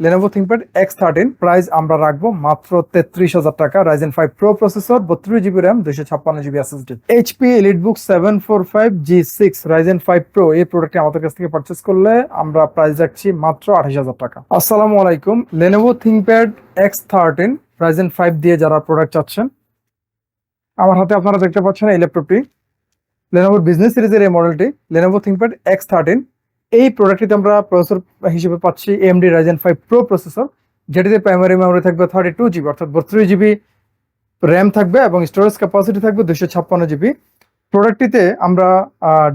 Lenovo ThinkPad X thirteen price আমরা রাখব মাত্র তেত্রিশ হাজার টাকা রাইজেন ফাইভ প্রো প্রসেসর বত্রিশ জিবি র্যাম দুশো ছাপ্পান্ন GB SSD HP EliteBook seven four five G six Ryzen five pro এই প্রোডাক্টটি আমাদের কাছ থেকে পারচেস করলে আমরা প্রাইস রাখছি মাত্র আঠাশ হাজার টাকা। আসসালামু আলাইকুম Lenovo ThinkPad X thirteen Ryzen five দিয়ে যারা প্রোডাক্ট চাচ্ছেন, আমার হাতে আপনারা দেখতে পাচ্ছেন এই ল্যাপটপটি লেনোভোর বিজনেস সিরিজের এই মডেলটি লেনোভো থিঙ্কপ্যাড এক্স থার্টিন এই প্রোডাক্টটিতে আমরা প্রসেসর হিসেবে পাচ্ছি AMD Ryzen five pro processor যেটিতে প্রাইমারি মেমোরি থাকবে থার্টি টু জিবি অর্থাৎ বত্রিশ জিবি র্যাম থাকবে এবং স্টোরেজ ক্যাপাসিটি থাকবে দুশো ছাপ্পান্ন জিবি প্রোডাক্টটিতে আমরা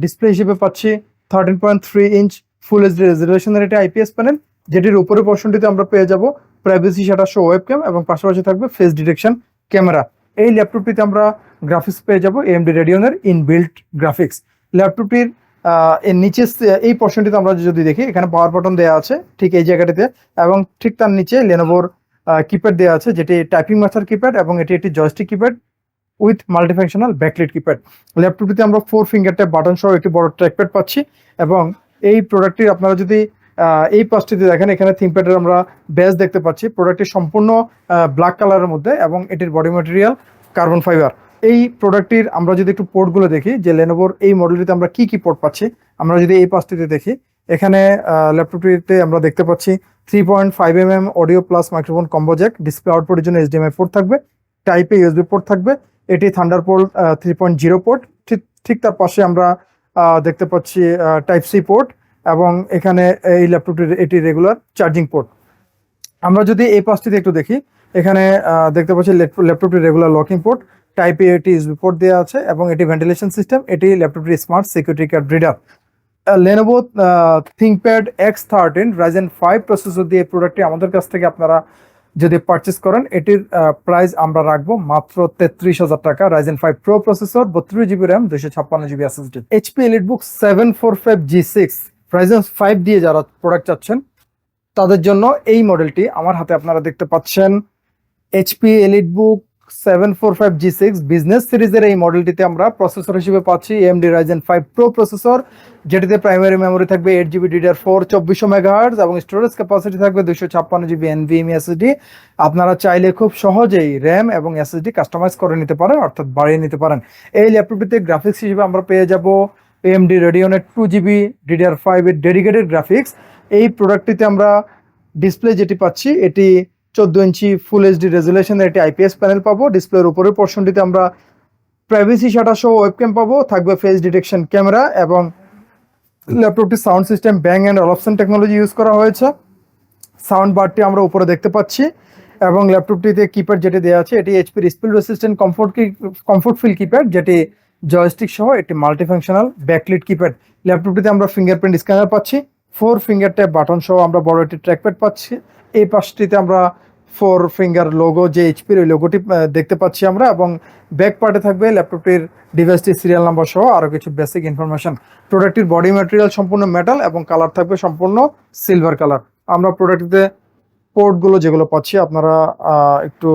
ডিসপ্লে হিসেবে পাচ্ছি thirteen point three inch full HD রেজলিউশনের একটি আইপিএস প্যানেল যেটির উপরে পোর্শনটিতে আমরা পেয়ে যাব privacy shutter show webcam এবং পাশাপাশি থাকবে ফেস ডিটেকশন ক্যামেরা এই ল্যাপটপটিতে আমরা গ্রাফিক্স পেয়ে যাব এমডি রেডিওনের ইনবিল্ট গ্রাফিক্স ল্যাপটপটির এর নিচে এই পোর্শনটিতে আমরা যদি দেখি, এখানে পাওয়ার বাটন দেওয়া আছে, ঠিক এই জায়গাটিতে, এবং ঠিক তার নিচে লেনোভোর কিপ্যাড দেওয়া আছে, যেটি টাইপিং মাস্টার কিপ্যাড এবং এটি একটি joystick keypad with multifunctional backlit keypad ল্যাপটপটিতে আমরা ফোর ফিঙ্গার ট্যাপ বাটন সহ একটি বড় ট্র্যাকপ্যাড পাচ্ছি এবং এই প্রোডাক্টটির আপনারা যদি এই পাশটিতে দেখেন, এখানে থিঙ্কপ্যাডের আমরা ব্যাস দেখতে পাচ্ছি। প্রোডাক্টটি সম্পূর্ণ ব্ল্যাক কালারের মধ্যে এবং এটির বডি ম্যাটেরিয়াল কার্বন ফাইবার এই প্রোডাক্টটির আমরা যদি একটু পোর্টগুলো দেখি, যে লেনোভোর এই মডেলটিতে আমরা কি কি পোর্ট পাচ্ছি, আমরা যদি এই পাশটিতে দেখি, এখানে ল্যাপটপটিতে আমরা দেখতে পাচ্ছি three point five M M audio plus microphone combo jack display আউটপুটের জন্য এইচডিএমআই পোর্ট থাকবে টাইপে ইউএসবি পোর্ট থাকবে, এটি thunder port three point zero port ঠিক তার পাশে আমরা দেখতে পাচ্ছি টাইপ সি পোর্ট এবং এখানে এই ল্যাপটপটির এটি রেগুলার চার্জিং পোর্ট আমরা যদি এই পাশটিতে একটু দেখি, এখানে দেখতে পাচ্ছি ল্যাপটপটি regular locking port type A এটি ইউএসবি পোর্ট দেওয়া আছে এবং এটি ভেন্টিলেশন সিস্টেম এটি ল্যাপটপটি smart security card reader Lenovo ThinkPad X thirteen Ryzen five processor দিয়ে প্রোডাক্টটি আমাদের কাছ থেকে আপনারা যদি পারচেস করেন, এটির প্রাইস আমরা রাখব মাত্র তেত্রিশ হাজার টাকা। রাইজেন ফাইভ প্রো প্রসেসর বত্রিশ জিবি র্যাম দুশো ছাপ্পান্ন GB SSD HP EliteBook seven four five G six Ryzen five দিয়ে যারা প্রোডাক্ট চাচ্ছেন, তাদের জন্য এই মডেলটি আমার হাতে আপনারা দেখতে পাচ্ছেন। HP elite book seven four five G six business সিরিজের এই মডেলটিতে আমরা প্রসেসর হিসেবে পাচ্ছি AMD ryzen five pro processor যেটিতে প্রাইমারি মেমোরি থাকবে এইট জিবি ডিডিআর ফোর চব্বিশশো মেগাহার্জ এবং স্টোরেজ ক্যাপাসিটি থাকবে দুশো ছাপ্পান্ন জিবি এনভিএমই এসএসডি আপনারা চাইলে খুব সহজেই র্যাম এবং এসএসডি কাস্টমাইজ করে নিতে পারেন, অর্থাৎ বাড়িয়ে নিতে পারেন। এই ল্যাপটপটিতে গ্রাফিক্স হিসেবে আমরা পেয়ে যাব এমডি রেডিওনের টু জিবি ডিডিআর ফাইভ এর ডেডিকেটেড গ্রাফিক্স এই প্রোডাক্টটিতে আমরা ডিসপ্লে যেটি পাচ্ছি, এটি চোদ্দ ইঞ্চি ফুল এইচডি রেজুলেশনের একটি আইপিএস প্যানেল পাবো। ডিসপ্লের উপরের পোর্শনটিতে আমরা প্রাইভেসি শাটার সহ ওয়েবক্যাম পাবো। থাকবে ফেস ডিটেকশন ক্যামেরা এবং ল্যাপটপটি sound system Bang and Olufsen technology use করা হয়েছে। সাউন্ড বারটি আমরা উপরে দেখতে পাচ্ছি এবং ল্যাপটপটিতে কিপ্যাড যেটি দেওয়া আছে, এটি এইচপির spill resistant comfort comfort feel keypad যেটি জয়স্টিক সহ একটি মাল্টিফাংশনাল ব্যাকলিট কিপ্যাড ল্যাপটপটিতে আমরা ফিঙ্গারপ্রিন্ট স্ক্যানার পাচ্ছি। ফোর ফিঙ্গার ট্যাপ বাটন সহ আমরা বড় একটি ট্র্যাকপ্যাড পাচ্ছি। এই পাশটিতে আমরা ফোর ফিঙ্গার লোগো যে এইচপির ওই লোগোটি দেখতে পাচ্ছি আমরা এবং ব্যাক পার্টে থাকবে ল্যাপটপটির ডিভাইসটির সিরিয়াল নাম্বার সহ আরও কিছু বেসিক ইনফরমেশন প্রোডাক্টটির বডি ম্যাটেরিয়াল সম্পূর্ণ মেটাল এবং কালার থাকবে সম্পূর্ণ সিলভার কালার আমরা প্রোডাক্টটিতে পোর্টগুলো যেগুলো পাচ্ছি, আপনারা একটু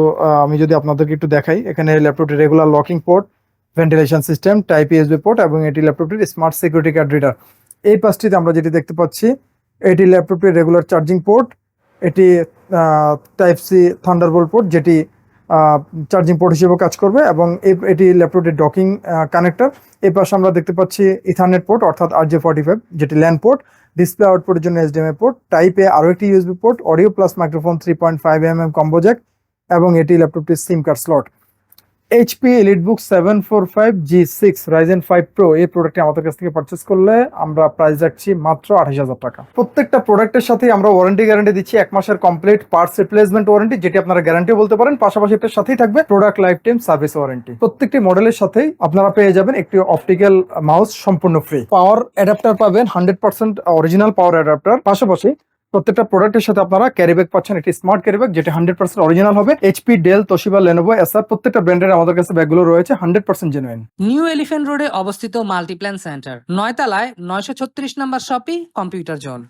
আমি যদি আপনাদেরকে একটু দেখাই, এখানে ল্যাপটপটি regular locking port ventilation system type USB port এবং এটি ল্যাপটপটির স্মার্ট সিকিউরিটি কার্ড রিডার এই পাশটিতে আমরা যেটি দেখতে পাচ্ছি, এটি ল্যাপটপটির রেগুলার চার্জিং পোর্ট এটি টাইপ সি থান্ডারবোল্ট পোর্ট যেটি চার্জিং পোর্ট হিসেবে কাজ করবে এবং এটি ল্যাপটপটির ডকিং কানেক্টর এই পাশে আমরা দেখতে পাচ্ছি ইথারনেট পোর্ট অর্থাৎ আর জে ফর্টি ফাইভ যেটি ল্যান্ড পোর্ট ডিসপ্লে আউটপুটের জন্য এইচডিএমআই পোর্ট টাইপ এ আরও একটি USB port audio plus microphone three point five M M combo jack এবং এটি ল্যাপটপটির SIM card slot HP EliteBook seven four five G six Ryzen five pro এই প্রোডাক্টটি আমাদের কাছ থেকে পারচেস করলে আমরা প্রাইস রাখছি মাত্র আঠাশ হাজার টাকা। প্রত্যেকটা প্রোডাক্টের সাথে আমরা ওয়ারেন্টি গ্যারান্টি দিচ্ছি, এক মাসের কমপ্লিট পার্টস রিপ্লেসমেন্ট ওয়ারেন্টি যেটি আপনারা গ্যারান্টি বলতে পারেন, পাশাপাশি এটার সাথেই থাকবে product life time service warranty প্রত্যেকটি মডেলের সাথেই আপনারা পেয়ে যাবেন একটি অপটিক্যাল মাউস সম্পূর্ণ ফ্রি পাওয়ার অ্যাডাপ্টার পাবেন hundred percent original power adapter পাশাপাশি প্রত্যেকটা প্রোডাক্টের সাথে আপনারা ক্যারি ব্যাগ পাচ্ছেন। এটি স্মার্ট ক্যারি ব্যাগ যেটা হান্ড্রেড পার্সেন্ট অরিজিনাল হবে। HP Dell Toshiba Lenovo Acer প্রত্যেকটা ব্র্যান্ডের আমাদের কাছে ব্যাগগুলো রয়েছে hundred percent genuine New Elephant রোডে অবস্থিত মাল্টিপ্ল্যান সেন্টার নয়তলায় নয়শো ছত্রিশ নম্বর শপি কম্পিউটার জোন